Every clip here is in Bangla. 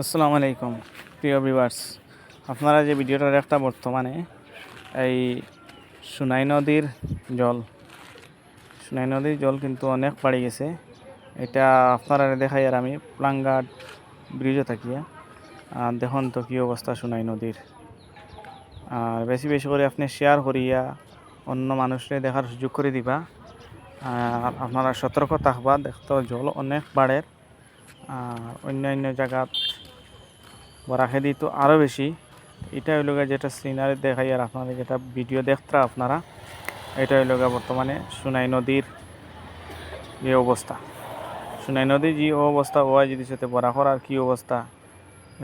আসসালামু আলাইকুম, প্রিয় ভিউয়ার্স। আপনারা যে ভিডিওটা একটা বর্তমানে এই সুনাই নদীর জল, সুনাই নদীর জল কিন্তু অনেক বাড়ি গেছে। এটা আপনারা দেখাই আর আমি প্লাঙ্গাট ব্রিজে থাকিয়া আর দেখুন তো কী অবস্থা সুনাই নদীর। আর বেশি বেশি করে আপনি শেয়ার করিয়া অন্য মানুষরে দেখার সুযোগ করে দিবা। আর আপনারা সতর্ক থাকবা, দেখতো জল অনেক বাড়ের। আর অন্যান্য জায়গাত বরাখেদি তো আরও বেশি। এটা হইল যেটা সিনারি দেখাই, আর আপনারা যেটা ভিডিও দেখতা আপনারা। এটা হইল বর্তমানে সুনাই নদীর যে অবস্থা। সুনাই নদীর যে অবস্থা ওয়া যদি সাথে বরাখর আর কি অবস্থা,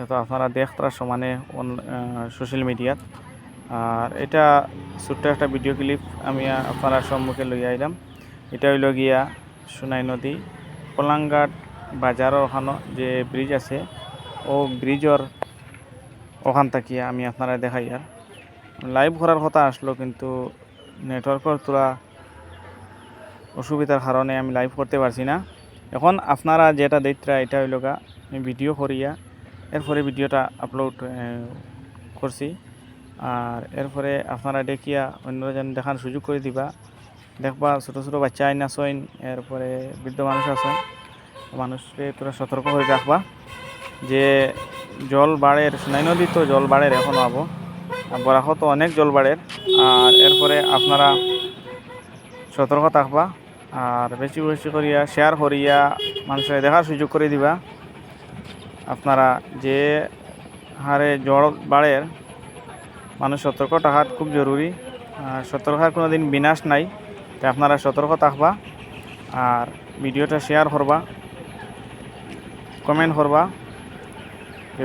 এটা আপনারা দেখতারা সমানে সোশ্যাল মিডিয়াত আর এটা ছোট্ট একটা ভিডিও ক্লিপ আমি আপনারা সম্মুখে লই আইলাম। এটা হইল গিয়া সুনাই নদী, পলাঙ্গাট বাজারের ওখানে যে ব্রিজ আছে ও ব্রিজর ওখান থেকে আমি আপনারা দেখাই আর। লাইভ করার কথা আসলো, কিন্তু নেটওয়ার্কের তোরা অসুবিধার কারণে আমি লাইভ করতে পারছি না। এখন আপনারা যেটা দেখতরা এটা হইল গা, আমি ভিডিও করিয়া, এরপরে ভিডিওটা আপলোড করছি। আর এরপরে আপনারা দেখিয়া অন্যরা যেন দেখার সুযোগ করে দিবা। দেখবা ছোটো ছোটো বাচ্চা আইন আসইন এরপরে বৃদ্ধ মানুষ আসেন মানুষকে তোরা সতর্ক হয়ে রাখবা। যে জল বাড়ের সোনাই নদী তো জল বাড়ের এখনও আবো। বরাহ তো অনেক জল বাড়ের। আর এরপরে আপনারা সতর্ক থাকবা। আর বেশি বেশি করিয়া শেয়ার করিয়া, মানুষের দেখার সুযোগ করে দিবা। আপনারা যে হারে জল বাড়ের, মানুষ সতর্ক থাকার খুব জরুরি। আর সতর্কার কোনো দিন বিনাশ নাই। তাই আপনারা সতর্ক থাকবা। আর ভিডিওটা শেয়ার করবা। কমেন্ট করবা।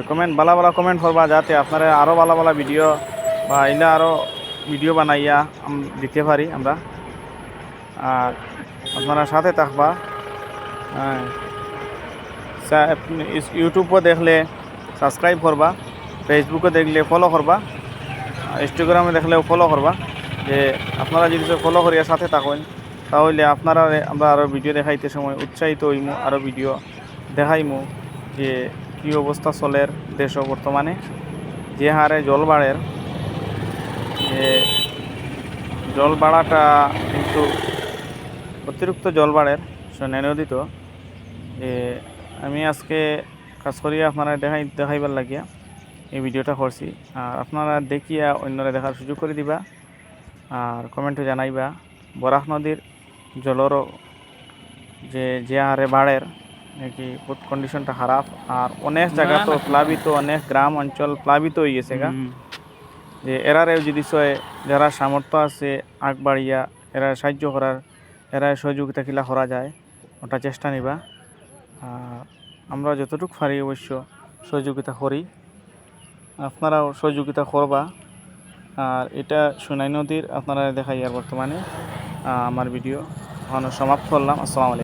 কমেন্ট বালা বালা কমেন্ট করবা যাতে আপনারা আরও বালা বালা ভিডিও বা এলা আরও ভিডিও বানাইয়া দিতে পারি আমরা। আর আপনারা সাথে থাকবা। হ্যাঁ। ইউটিউবও দেখলে সাবস্ক্রাইব করবা ফেসবুকে দেখলে ফলো করবা ইনস্টাগ্রামে দেখলেও ফলো করবা, যে আপনারা যদি ফলো করিয়া সাথে থাকেন, তাহলে আপনারা আমরা আরও ভিডিও দেখাইতে সময় উৎসাহিত হইমু আরও ভিডিও দেখাইমু, যে কী অবস্থা চলের দেশ বর্তমানে? যে হারে জল বাড়ের যে জল বাড়াটা কিন্তু অতিরিক্ত জল বাড়ের নদীত যে আমি আজকে কাজ করিয়া আপনারা দেখাই, দেখাইবার লাগিয়া এই ভিডিওটা করছি। আর আপনারা দেখিয়া অন্যরা দেখার সুযোগ করে দিবা, আর কমেন্টে জানাইবা বরাক নদীর জলরও যে যে হারে বাড়ের নাকি বহুত কন্ডিশনটা খারাপ? আর অনেক জায়গা তো প্লাবিত অনেক গ্রাম অঞ্চল প্লাবিত হয়ে গেছে গা। যে এরারেও যদি সয় যারা সামর্থ্য আছে আগ বাড়িয়া এরা সাহায্য করার এরা সহযোগিতা কিলা করা যায় ওটা চেষ্টা নিবা। আর আমরা যতটুকু পারি অবশ্য সহযোগিতা করি। আপনারাও সহযোগিতা করবা। আর এটা সোনাই নদীর আপনারা দেখাই আর বর্তমানে আমার ভিডিও এখন সমাপ্ত করলাম। আসসালামু আলাইকুম।